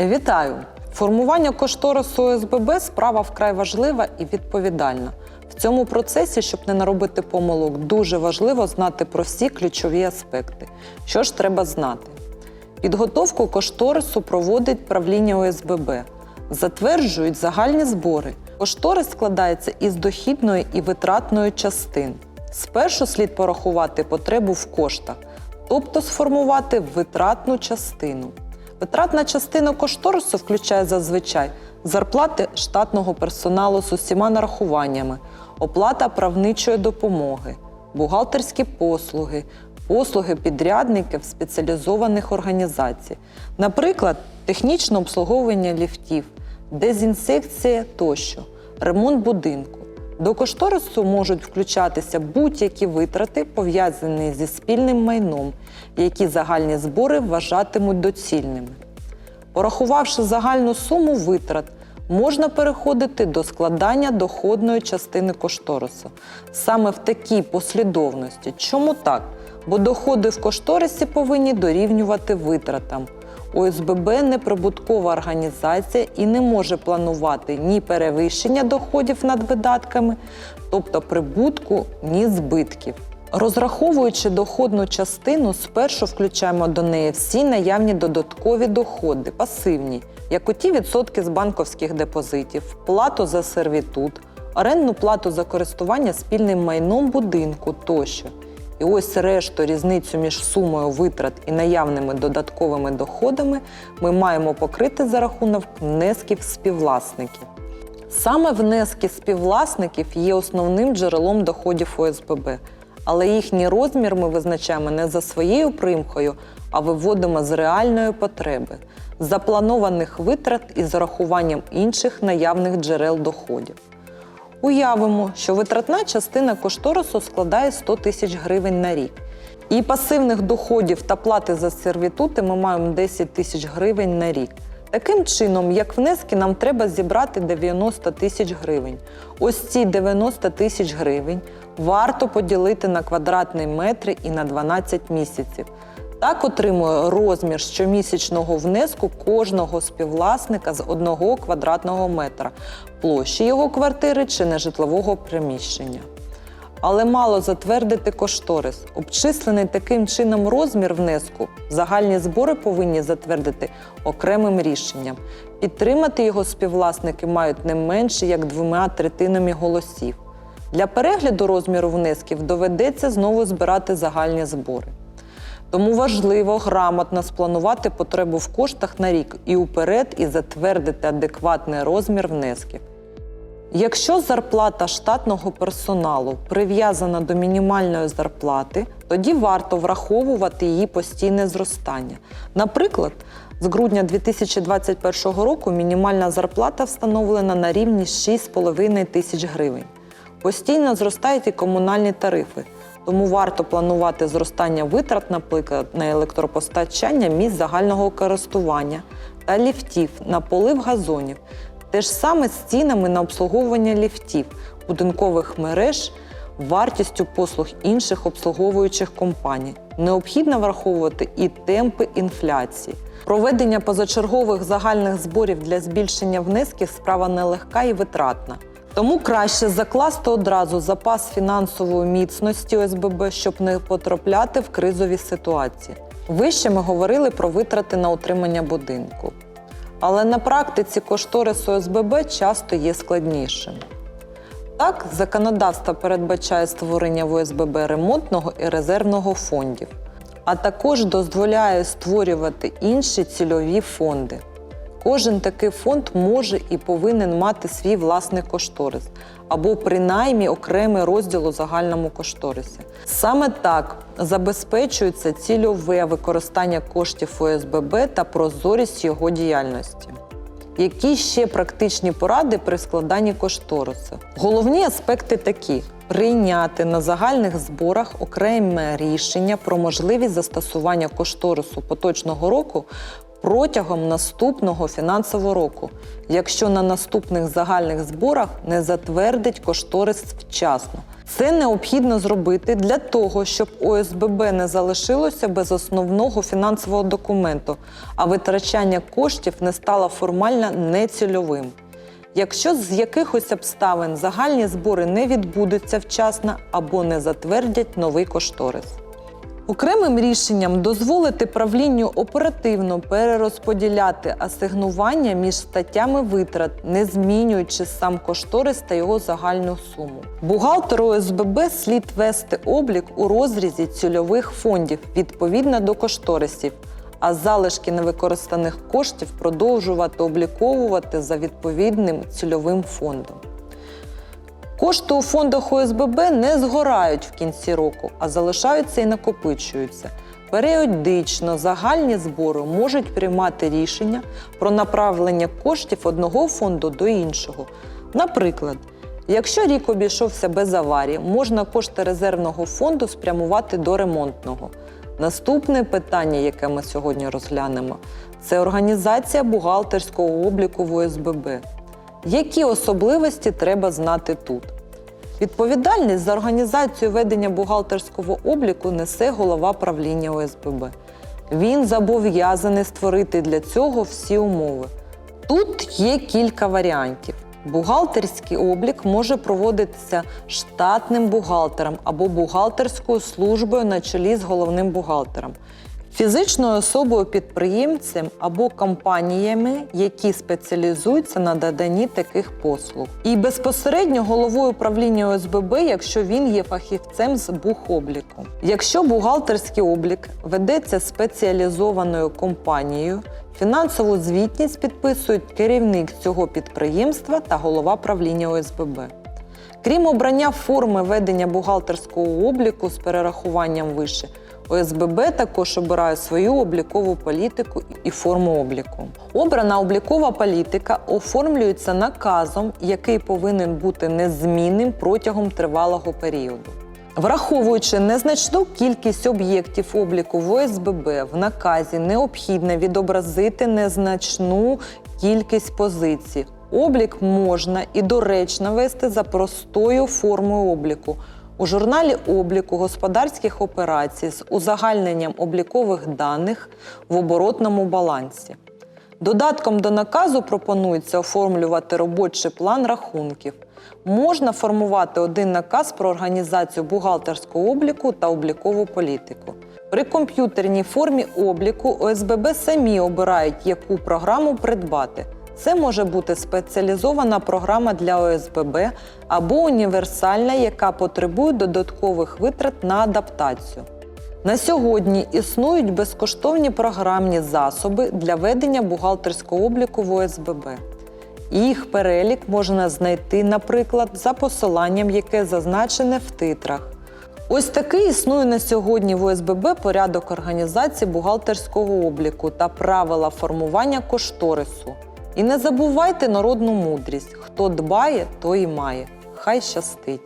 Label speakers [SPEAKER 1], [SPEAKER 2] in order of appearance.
[SPEAKER 1] Вітаю! Формування кошторису ОСББ справа вкрай важлива і відповідальна. В цьому процесі, щоб не наробити помилок, дуже важливо знати про всі ключові аспекти. Що ж треба знати? Підготовку кошторису проводить правління ОСББ. Затверджують загальні збори. Кошторис складається із дохідної і витратної частин. Спершу слід порахувати потребу в коштах, тобто сформувати витратну частину. Витратна частина кошторису включає зазвичай зарплати штатного персоналу з усіма нарахуваннями, оплата правничої допомоги, бухгалтерські послуги, послуги підрядників спеціалізованих організацій, наприклад, технічне обслуговування ліфтів, дезінсекція тощо, ремонт будинку. До кошторису можуть включатися будь-які витрати, пов'язані зі спільним майном, які загальні збори вважатимуть доцільними. Порахувавши загальну суму витрат, можна переходити до складання доходної частини кошторису. Саме в такій послідовності. Чому так? Бо доходи в кошторисі повинні дорівнювати витратам. ОСББ неприбуткова організація і не може планувати ні перевищення доходів над видатками, тобто прибутку, ні збитків. Розраховуючи доходну частину, спершу включаємо до неї всі наявні додаткові доходи, пасивні, як оті відсотки з банковських депозитів, плату за сервітут, орендну плату за користування спільним майном будинку тощо. І ось решту різницю між сумою витрат і наявними додатковими доходами ми маємо покрити за рахунок внесків співвласників. Саме внески співвласників є основним джерелом доходів ОСББ, але їхній розмір ми визначаємо не за своєю примхою, а виводимо з реальної потреби, запланованих витрат із зарахуванням інших наявних джерел доходів. Уявимо, що витратна частина кошторису складає 100 тисяч гривень на рік. І пасивних доходів та плати за сервітути ми маємо 10 тисяч гривень на рік. Таким чином, як внески, нам треба зібрати 90 тисяч гривень. Ось ці 90 тисяч гривень варто поділити на квадратний метр і на 12 місяців. Так отримує розмір щомісячного внеску кожного співвласника з одного квадратного метра, площі його квартири чи нежитлового приміщення. Але мало затвердити кошторис. Обчислений таким чином розмір внеску загальні збори повинні затвердити окремим рішенням. Підтримати його співвласники мають не менше як двома третинами голосів. Для перегляду розміру внесків доведеться знову збирати загальні збори. Тому важливо грамотно спланувати потребу в коштах на рік і уперед і затвердити адекватний розмір внесків. Якщо зарплата штатного персоналу прив'язана до мінімальної зарплати, тоді варто враховувати її постійне зростання. Наприклад, з грудня 2021 року мінімальна зарплата встановлена на рівні 6,5 тисяч гривень. Постійно зростають і комунальні тарифи, тому варто планувати зростання витрат, наприклад, на електропостачання місць загального користування та ліфтів на полив газонів. Те ж саме з цінами на обслуговування ліфтів, будинкових мереж, вартістю послуг інших обслуговуючих компаній. Необхідно враховувати і темпи інфляції. Проведення позачергових загальних зборів для збільшення внесків справа нелегка і витратна. Тому краще закласти одразу запас фінансової міцності ОСББ, щоб не потрапляти в кризові ситуації. Вище ми говорили про витрати на утримання будинку. Але на практиці кошторис ОСББ часто є складнішим. Так, законодавство передбачає створення в ОСББ ремонтного і резервного фондів, а також дозволяє створювати інші цільові фонди. Кожен такий фонд може і повинен мати свій власний кошторис або принаймні окремий розділ у загальному кошторисі. Саме так забезпечується цільове використання коштів ОСББ та прозорість його діяльності. Які ще практичні поради при складанні кошторису? Головні аспекти такі: прийняти на загальних зборах окреме рішення про можливість застосування кошторису поточного року протягом наступного фінансового року, якщо на наступних загальних зборах не затвердить кошторис вчасно. Це необхідно зробити для того, щоб ОСББ не залишилося без основного фінансового документу, а витрачання коштів не стало формально нецільовим. Якщо з якихось обставин загальні збори не відбудуться вчасно або не затвердять новий кошторис. Окремим рішенням дозволити правлінню оперативно перерозподіляти асигнування між статтями витрат, не змінюючи сам кошторис та його загальну суму. Бухгалтеру ОСББ слід вести облік у розрізі цільових фондів відповідно до кошторисів, а залишки невикористаних коштів продовжувати обліковувати за відповідним цільовим фондом. Кошти у фондах ОСББ не згорають в кінці року, а залишаються і накопичуються. Періодично загальні збори можуть приймати рішення про направлення коштів одного фонду до іншого. Наприклад, якщо рік обійшовся без аварії, можна кошти резервного фонду спрямувати до ремонтного. Наступне питання, яке ми сьогодні розглянемо, це організація бухгалтерського обліку в ОСББ. Які особливості треба знати тут? Відповідальність за організацію ведення бухгалтерського обліку несе голова правління ОСББ. Він зобов'язаний створити для цього всі умови. Тут є кілька варіантів. Бухгалтерський облік може проводитися штатним бухгалтером або бухгалтерською службою на чолі з головним бухгалтером фізичною особою підприємцем або компаніями, які спеціалізуються на наданні таких послуг, і безпосередньо головою правління ОСББ, якщо він є фахівцем з бухобліку. Якщо бухгалтерський облік ведеться спеціалізованою компанією, фінансову звітність підписують керівник цього підприємства та голова правління ОСББ. Крім обрання форми ведення бухгалтерського обліку з перерахуванням вище, ОСББ також обирає свою облікову політику і форму обліку. Обрана облікова політика оформлюється наказом, який повинен бути незмінним протягом тривалого періоду. Враховуючи незначну кількість об'єктів обліку в ОСББ, в наказі необхідно відобразити незначну кількість позицій. Облік можна і доречно вести за простою формою обліку. У журналі обліку господарських операцій з узагальненням облікових даних в оборотному балансі. Додатком до наказу пропонується оформлювати робочий план рахунків. Можна формувати один наказ про організацію бухгалтерського обліку та облікову політику. При комп'ютерній формі обліку ОСББ самі обирають, яку програму придбати. Це може бути спеціалізована програма для ОСББ або універсальна, яка потребує додаткових витрат на адаптацію. На сьогодні існують безкоштовні програмні засоби для ведення бухгалтерського обліку в ОСББ. Їх перелік можна знайти, наприклад, за посиланням, яке зазначене в титрах. Ось такий існує на сьогодні в ОСББ порядок організації бухгалтерського обліку та правила формування кошторису. І не забувайте народну мудрість: хто дбає, той і має. Хай щастить!